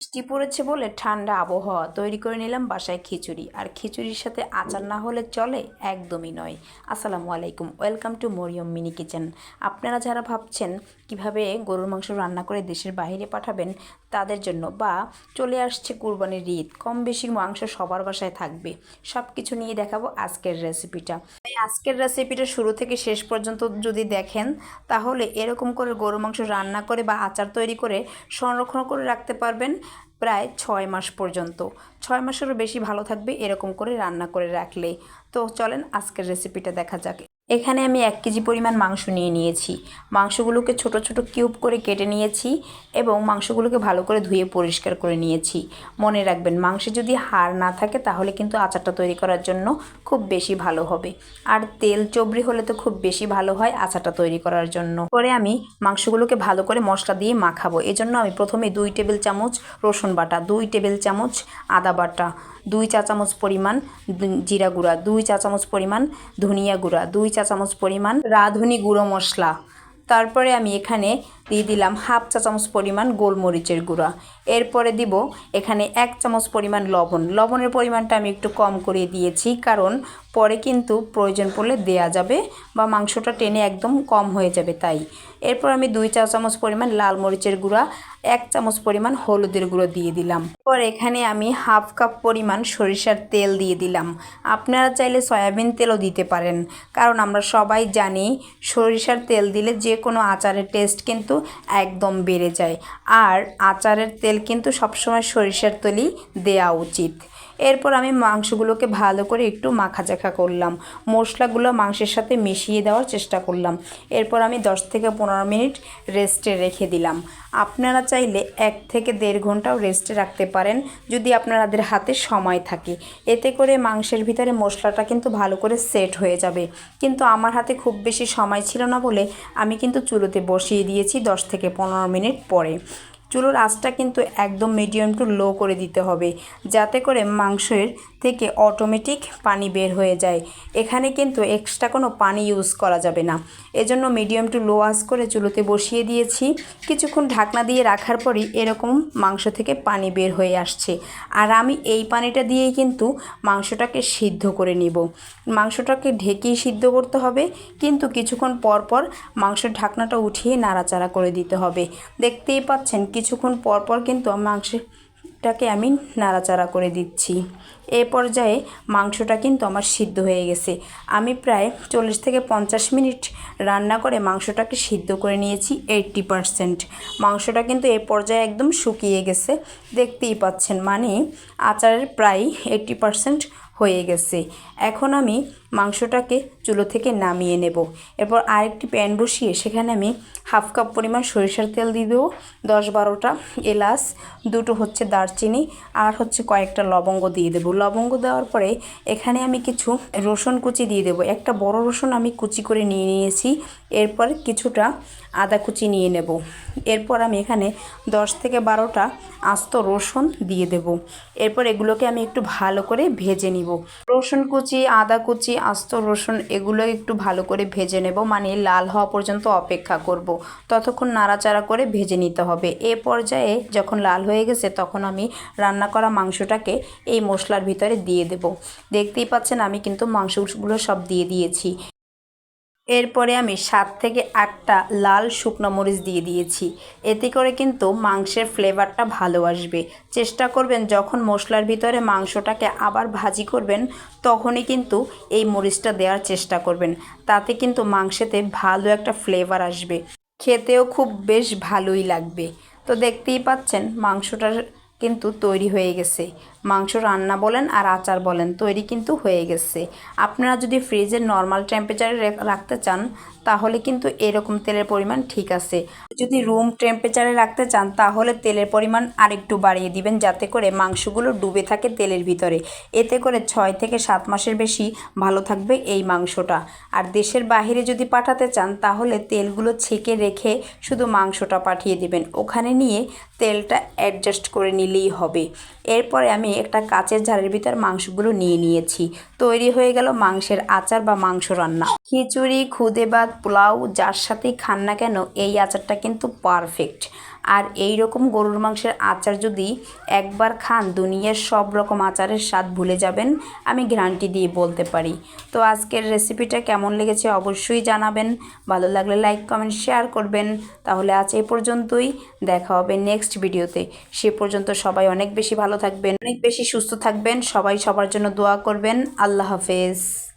বৃষ্টি পড়েছে বলে ঠান্ডা আবহাওয়া তৈরি করে নিলাম বাসায় খিচুড়ি। আর খিচুড়ির সাথে আচার না হলে চলে একদমই নয়। আসসালামু আলাইকুম। Welcome to Mariyam mini kitchen. আপনারা যারা ভাবছেন কীভাবে গরুর মাংস রান্না করে দেশের বাইরে পাঠাবেন তাদের জন্য বা চলে আসছে কুরবানির ঈদ কম বেশি মাংস সবার বাসায় থাকবে। সব কিছু নিয়ে দেখাবো আজকের রেসিপিটা। আজকের রেসিপিটা শুরু থেকে শেষ পর্যন্ত যদি দেখেন, তাহলে এরকম করে গরু মাংস রান্না করে বা আচার তৈরি করে সংরক্ষণ করে রাখতে পারবেন প্রায় ছয় মাস পর্যন্ত। ছয় মাসেরও বেশি ভালো থাকবে এরকম করে রান্না করে রাখলে তো চলেন আজকের রেসিপিটা দেখা যাক। এখানে আমি এক কেজি পরিমাণ মাংস নিয়ে নিয়েছি। মাংসগুলোকে ছোট ছোট কিউব করে কেটে নিয়েছি এবং মাংসগুলোকে ভালো করে ধুয়ে পরিষ্কার করে নিয়েছি। মনে রাখবেন, মাংসে যদি হাড় না থাকে তাহলে কিন্তু আচারটা তৈরি করার জন্য খুব বেশি ভালো হবে। আর তেল চবড়ি হলে তো খুব বেশি ভালো হয় আচারটা তৈরি করার জন্য। পরে আমি মাংসগুলোকে ভালো করে মশলা দিয়ে মাখাবো। এজন্য আমি প্রথমে দুই টেবিল চামচ রসুন বাটা, দুই টেবিল চামচ আদা বাটা, দুই চা চামচ পরিমাণ জিরা গুঁড়া, দুই চা চামচ পরিমাণ ধনিয়া গুঁড়া, দুই চা চামচ পরিমাণ রাঁধুনি গুঁড়ো মশলা। তারপরে আমি এখানে দিয়ে দিলাম হাফ চা চামচ পরিমাণ গোলমরিচের গুঁড়া। এরপরে দিব এখানে এক চামচ পরিমাণ লবণ। লবণের পরিমাণটা আমি একটু কম করে দিয়েছি কারণ পরে কিন্তু প্রয়োজন পড়লে দেয়া যাবে বা মাংসটা টেনে একদম কম হয়ে যাবে তাই। এরপর আমি দুই চা চামচ পরিমাণ লাল মরিচের গুঁড়া, এক চামচ পরিমাণ হলুদের গুঁড়ো দিয়ে দিলাম। পর এখানে আমি হাফ কাপ পরিমাণ সরিষার তেল দিয়ে দিলাম। আপনারা চাইলে সয়াবিন তেলও দিতে পারেন, কারণ আমরা সবাই জানি সরিষার তেল দিলে যে কোনো আচারের টেস্ট কিন্তু একদম বেড়ে যায়। আর আচারের তেল কিন্তু সবসময় সরিষার তেলই দেওয়া উচিত। এরপর আমি মাংসগুলোকে ভালো করে একটু মাখাচাখা করলাম। মশলাগুলো মাংসের সাথে মিশিয়ে দেওয়ার চেষ্টা করলাম। এরপর আমি দশ থেকে পনেরো মিনিট রেস্টে রেখে দিলাম। আপনারা চাইলে এক থেকে দেড় ঘন্টাও রেস্টে রাখতে পারেন যদি আপনাদের হাতে সময় থাকে। এতে করে মাংসের ভিতরে মশলাটা কিন্তু ভালো করে সেট হয়ে যাবে। কিন্তু আমার হাতে খুব বেশি সময় ছিল না বলে আমি কিন্তু চুলোতে বসিয়ে দিয়েছি দশ থেকে পনেরো মিনিট পরে। চুলোর আঁচটা কিন্তু একদম মিডিয়াম টু লো করে দিতে হবে। যাতে করে মাংসের থেকে অটোমেটিক পানি বের হয়ে যায়। এখানে কিন্তু এক্সট্রা কোনো পানি ইউজ করা যাবে না। এজন্য মিডিয়াম টু লো আঁচ করে চুলোতে বসিয়ে দিয়েছি। কিছুক্ষণ ঢাকনা দিয়ে রাখার পরই এরকম মাংস থেকে পানি বের হয়ে আসছে। আর আমি এই পানিটা দিয়েই কিন্তু মাংসটাকে সিদ্ধ করে নিব। মাংসটাকে ঢেকেই সিদ্ধ করতে হবে। কিন্তু কিছুক্ষণ পর পর মাংসের ঢাকনাটা উঠিয়ে নাড়াচাড়া করে দিতে হবে। দেখতেই পাচ্ছেন কিছুক্ষণ পরপর কিন্তু কিন্তু মাংসটাকে আমি নাড়াচাড়া করে দিচ্ছি। এ পর্যায়ে মাংসটা কিন্তু আমার সিদ্ধ হয়ে গেছে। আমি প্রায় চল্লিশ থেকে পঞ্চাশ মিনিট রান্না করে মাংসটাকে সিদ্ধ করে নিয়েছি এইট্টি পারসেন্ট। মাংসটা কিন্তু এ পর্যায়ে একদম শুকিয়ে গেছে। দেখতেই পাচ্ছেন মানে আচারের প্রায় এইট্টি পারসেন্ট হয়ে গেছে। এখন আমি মাংসটাকে চুলো থেকে নামিয়ে নেব। এরপর আরেকটি প্যান বসিয়ে সেখানে আমি হাফ কাপ পরিমাণ সরিষার তেল দিয়ে দেবো। দশ বারোটা এলাচ, দুটো হচ্ছে দারচিনি আর হচ্ছে কয়েকটা লবঙ্গ দিয়ে দেবো। লবঙ্গ দেওয়ার পরে এখানে আমি কিছু রসুন কুচি দিয়ে দেবো। একটা বড় রসুন আমি কুচি করে নিয়ে নিয়েছি। এরপর কিছুটা আদা কুচি নিয়ে নেব। এরপর আমি এখানে দশ থেকে বারোটা আস্ত রসুন দিয়ে দেব। এরপর এগুলোকে আমি একটু ভালো করে ভেজে নিব। রসুন কুচি, আদা কুচি, আস্ত রসুন এগুলো একটু ভালো করে ভেজে নেব। মানে লাল হওয়া পর্যন্ত অপেক্ষা করব। ততক্ষণ নাড়াচাড়া করে ভেজে নিতে হবে। এ পর্যায়ে যখন লাল হয়ে গেছে তখন আমি রান্না করা মাংসটাকে এই মশলার ভিতরে দিয়ে দেব। দেখতেই পাচ্ছেন আমি কিন্তু মাংসগুলো সব দিয়ে দিয়েছি। এরপরে আমি সাত থেকে আটটা লাল শুকনো মরিচ দিয়ে দিয়েছি। এতে করে কিন্তু মাংসের ফ্লেভারটা ভালো আসবে। চেষ্টা করবেন যখন মশলার ভিতরে মাংসটাকে আবার ভাজি করবেন, তখনই কিন্তু এই মরিচটা দেওয়ার চেষ্টা করবেন। তাতে কিন্তু মাংসেতে ভালো একটা ফ্লেভার আসবে। খেতেও খুব বেশ ভালোই লাগবে। তো দেখতেই পাচ্ছেন মাংসটার কিন্তু তৈরি হয়ে গেছে। মাংস রান্না বলেন আর আচার বলেন, তৈরি কিন্তু হয়ে গেছে। আপনারা যদি ফ্রিজের নর্মাল টেম্পারেচারে রাখতে চান, তাহলে কিন্তু এরকম তেলের পরিমাণ ঠিক আছে। যদি রুম টেম্পারেচারে রাখতে চান, তাহলে তেলের পরিমাণ আরেকটু বাড়িয়ে দিবেন যাতে করে মাংসগুলো ডুবে থাকে তেলের ভিতরে। এতে করে ছয় থেকে সাত মাসের বেশি ভালো থাকবে এই মাংসটা। আর দেশের বাইরে যদি পাঠাতে চান, তাহলে তেলগুলো ছেঁকে রেখে শুধু মাংসটা পাঠিয়ে দিবেন। ওখানে নিয়ে তেলটা অ্যাডজাস্ট করে নিলেই হবে। এরপরে আমি একটা কাচের ঝাড়ের ভিতর মাংসগুলো নিয়ে নিয়েছি। তৈরি হয়ে গেল মাংসের আচার বা মাংস রান্না। খিচুড়ি, খুদে ভাত, পোলাও, যার সাথেই খান না কেন, এই আচারটা কিন্তু পারফেক্ট আর এই রকম গরুর মাংসের আচার যদি একবার খান, দুনিয়ার সব রকম আচারের স্বাদ ভুলে যাবেন, আমি গ্যারান্টি দিয়ে বলতে পারি। তো আজকের রেসিপিটা কেমন লেগেছে অবশ্যই জানাবেন। ভালো লাগলে লাইক কমেন্ট শেয়ার করবেন। তাহলে আজ এ পর্যন্তই। দেখা হবে নেক্সট ভিডিওতে সে পর্যন্ত সবাই অনেক বেশি ভালো থাকবেন, অনেক বেশি সুস্থ থাকবেন। সবাই সবার জন্য দোয়া করবেন। আল্লাহ হাফেজ।